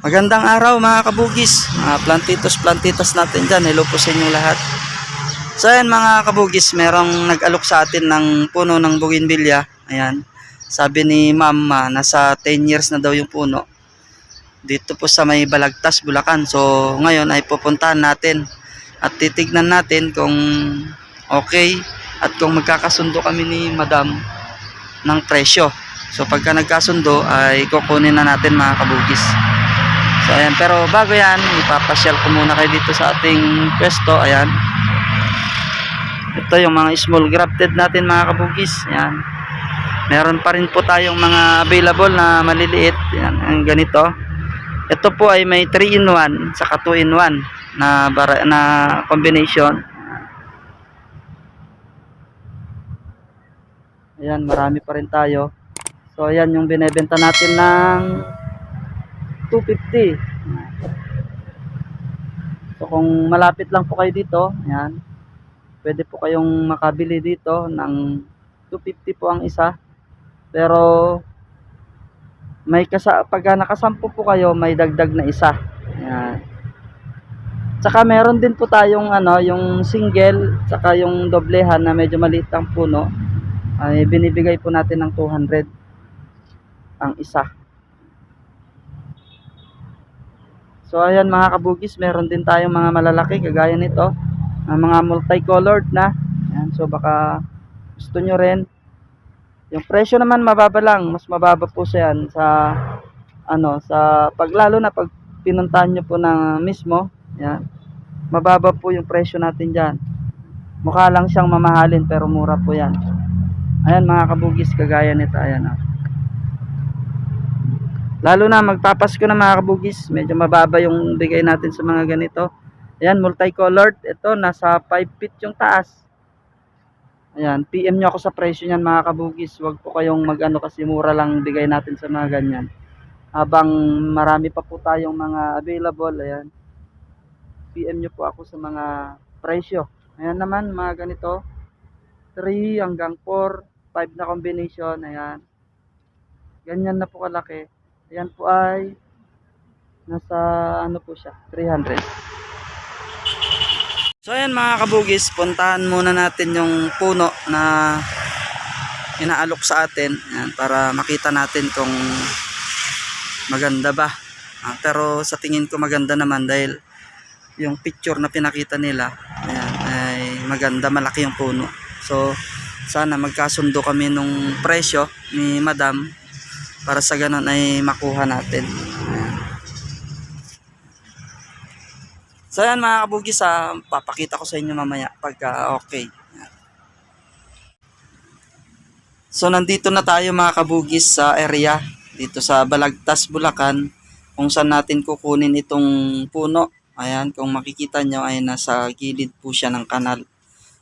Magandang araw mga kabugis, mga plantitos plantitas natin dyan. Hello po sa inyong lahat. So ayan mga kabugis, merong nag-alok sa atin ng puno ng bougainvillea. Ayan. Sabi ni mama, nasa 10 years na daw yung puno. Dito po sa may Balagtas, Bulacan. So ngayon ay pupuntahan natin at titignan natin kung okay at kung magkakasundo kami ni madam ng presyo. So pagka nagkasundo ay kukunin na natin mga kabugis. So ayan, pero bago yan, ipapasyal ko muna kayo dito sa ating pwesto. Ayan. Ito yung mga small grafted natin mga kabugis. Ayan. Meron pa rin po tayong mga available na maliliit. Ayan, ang ganito. Ito po ay may 3 in 1 saka 2 in 1 na na combination. Ayan, marami pa rin tayo. So ayan yung binebenta natin ng 250. So kung malapit lang po kayo dito, ayan, pwede po kayong makabili dito ng 250 po ang isa. Pero may kasa pagka nakasampu po kayo, may dagdag na isa. Ayan. Tsaka meron din po tayong ano, yung single, tsaka yung doblehan na medyo maliit ang puno. Ay binibigay po natin ng 200 ang isa. So ayan mga kabugis, meron din tayong mga malalaki kagaya nito, ang mga multicolored na. Ayan, so baka gusto nyo rin. Yung presyo naman mababa lang, mas mababa po siya yan sa ano, sa paglalo na pag pinuntahan nyo po na mismo, ayan, mababa po yung presyo natin diyan. Mukha lang siyang mamahalin pero mura po yan. Ayan mga kabugis, kagaya nito, ayan oh. Lalo na magpapasko na mga kabugis, medyo mababa yung bigay natin sa mga ganito. Ayan, multicolored. Ito, nasa 5 feet yung taas. Ayan, PM nyo ako sa presyo niyan mga kabugis. Huwag po kayong mag-ano kasi mura lang bigay natin sa mga ganyan. Habang marami pa po tayong mga available, ayan. PM nyo po ako sa mga presyo. Ayan naman, mga ganito. 3 hanggang 4, 5 na combination, ayan. Ganyan na po kalaki. Ayan po ay nasa ano po siya, 300. So ayan mga kabugis, puntahan muna natin yung puno na inaalok sa atin ayan, para makita natin kung maganda ba. Ah, pero sa tingin ko maganda naman dahil yung picture na pinakita nila ayan, ay maganda, malaki yung puno. So sana magkasundo kami nung presyo ni madam para sa ganun ay makuha natin. Ayan. So yan mga kabugis, ah, papakita ko sa inyo mamaya pagka okay. Ayan. So nandito na tayo mga kabugis sa area dito sa Balagtas, Bulacan kung saan natin kukunin itong puno. Ayan, kung makikita nyo ay nasa gilid po siya ng kanal.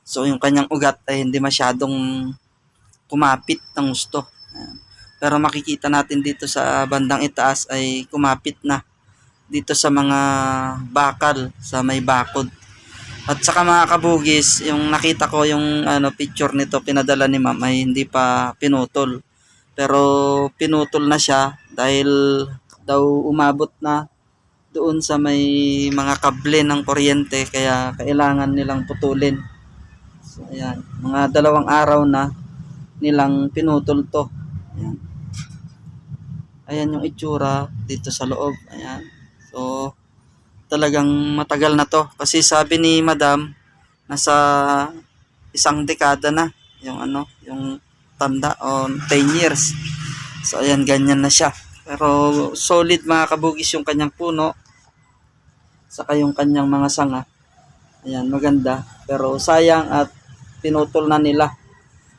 So yung kanyang ugat ay hindi masyadong kumapit ng gusto. Ayan. Pero makikita natin dito sa bandang itaas ay kumapit na dito sa mga bakal sa may bakod. At saka mga kabugis, yung nakita ko yung ano picture nito pinadala ni ma'am ay hindi pa pinutol. Pero pinutol na siya dahil daw umabot na doon sa may mga kable ng kuryente kaya kailangan nilang putulin. So ayan, mga dalawang araw na nilang pinutol to. Ayan. Ayan yung itsura dito sa loob. Ayan. So, talagang matagal na to. Kasi sabi ni madam, nasa isang dekada na yung ano, yung tanda on 10 years. So, ayan, ganyan na siya. Pero solid mga kabugis yung kanyang puno. Saka yung kanyang mga sanga. Ayan, maganda. Pero sayang at pinutol na nila.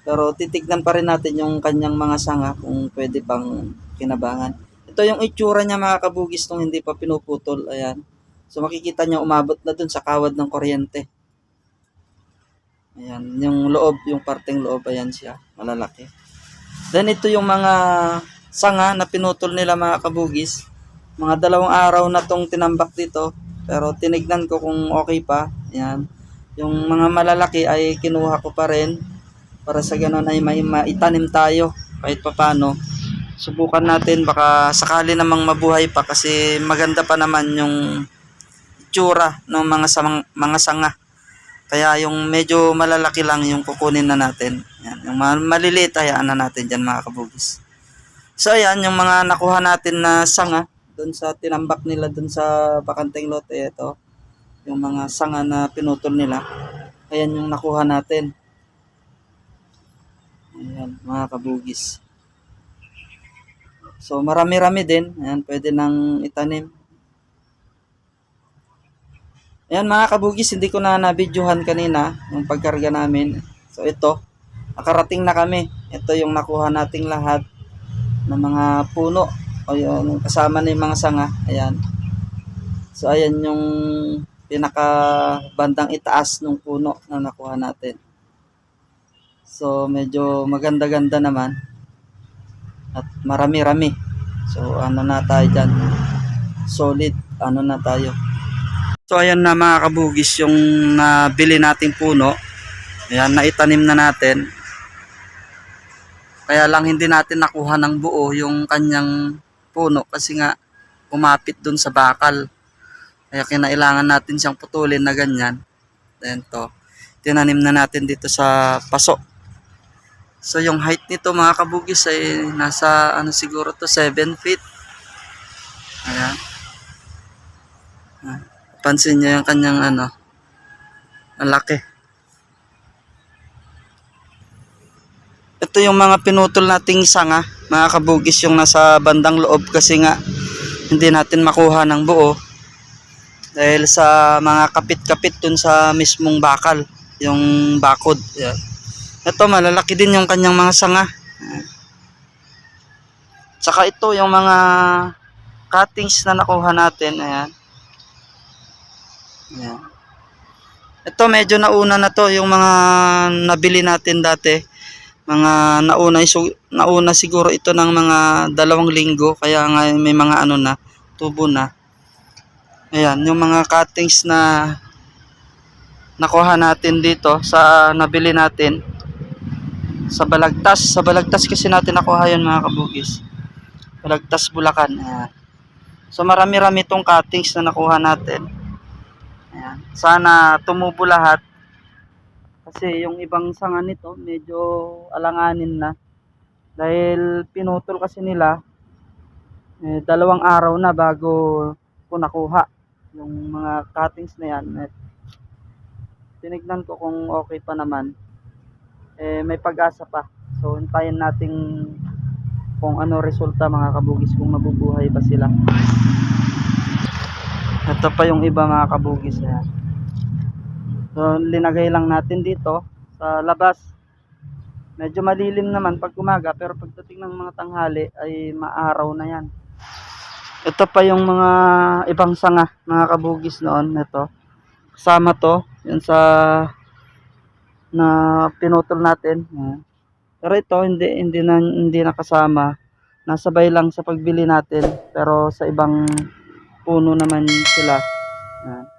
Pero titignan pa rin natin yung kanyang mga sanga kung pwede pang kinabangan. Ito yung itsura niya mga kabugis nung hindi pa pinuputol. Ayan. So makikita niyo umabot na dun sa kawad ng kuryente. Ayan. Yung loob, yung parteng loob, ayan siya. Malalaki. Then ito yung mga sanga na pinutol nila mga kabugis. Mga dalawang araw na tong tinambak dito. Pero tinignan ko kung okay pa. Ayan. Yung mga malalaki ay kinuha ko pa rin para sa ganun ay may maitanim tayo kahit papano. Subukan natin baka sakali namang mabuhay pa kasi maganda pa naman yung itsura ng mga samang, mga sanga. Kaya yung medyo malalaki lang yung kukunin na natin. Yan, yung maliliit hayaan na natin dyan mga kabugis. So ayan, yung mga nakuha natin na sanga doon sa tinambak nila doon sa bakanteng lote ito. Yung mga sanga na pinutol nila. Ayan yung nakuha natin. Ayan, mga kabugis. So marami-rami din. Ayan, pwede nang itanim. Ayan mga kabugis, hindi ko na nabidyohan kanina yung pagkarga namin. So ito, nakarating na kami. Ito yung nakuha nating lahat ng mga puno. O yung kasama na yung mga sanga. Ayan. So ayan yung pinaka bandang itaas ng puno na nakuha natin. So medyo maganda-ganda naman. At marami-rami. So ano na tayo dyan. Solid. Ano na tayo. So ayan na mga kabugis yung nabili nating puno. Ayan, naitanim na natin. Kaya lang hindi natin nakuha ng buo yung kanyang puno kasi nga umapit dun sa bakal. Kaya kinailangan natin siyang putulin na ganyan. Then to, tinanim na natin dito sa paso. So yung height nito mga kabugis ay nasa ano siguro to 7 feet. Ayan. Ah, Pansin niyo yung kanyang ano. Ang laki. Ito yung mga pinutol nating sanga, mga kabugis yung nasa bandang loob kasi nga hindi natin makuha ng buo dahil sa mga kapit-kapit dun sa mismong bakal, yung bakod. Yan. Ito malalaki din yung kanyang mga sanga. Tsaka ito yung mga cuttings na nakuha natin. Ayan. Ayan. Ito medyo nauna na to yung mga nabili natin dati. Mga nauna, isu- nauna siguro ito ng mga dalawang linggo kaya nga may mga ano na tubo na. Ayan, yung mga cuttings na nakuha natin dito sa nabili natin sa Balagtas. Sa Balagtas kasi natin nakuha yun mga kabugis. Balagtas, Bulacan. Ayan. So marami-rami tong cuttings na nakuha natin. Ayan. Sana tumubo lahat. Kasi yung ibang sanga nito medyo alanganin na. Dahil pinutol kasi nila eh, dalawang araw na bago ko nakuha yung mga cuttings na yan. At tinignan ko kung okay pa naman. Eh, may pag-asa pa. So, hintayin nating kung ano resulta mga kabugis kung mabubuhay ba sila. Ito pa yung iba mga kabugis. Ayan. So, linagay lang natin dito sa labas. Medyo malilim naman pag umaga pero pagdating ng mga tanghali ay maaraw na yan. Ito pa yung mga ibang sanga, mga kabugis noon. Ito. Kasama to. Yun sa na pinutol natin. Pero ito hindi hindi na hindi nakasama. Nasabay lang sa pagbili natin pero sa ibang puno naman sila. Ayan.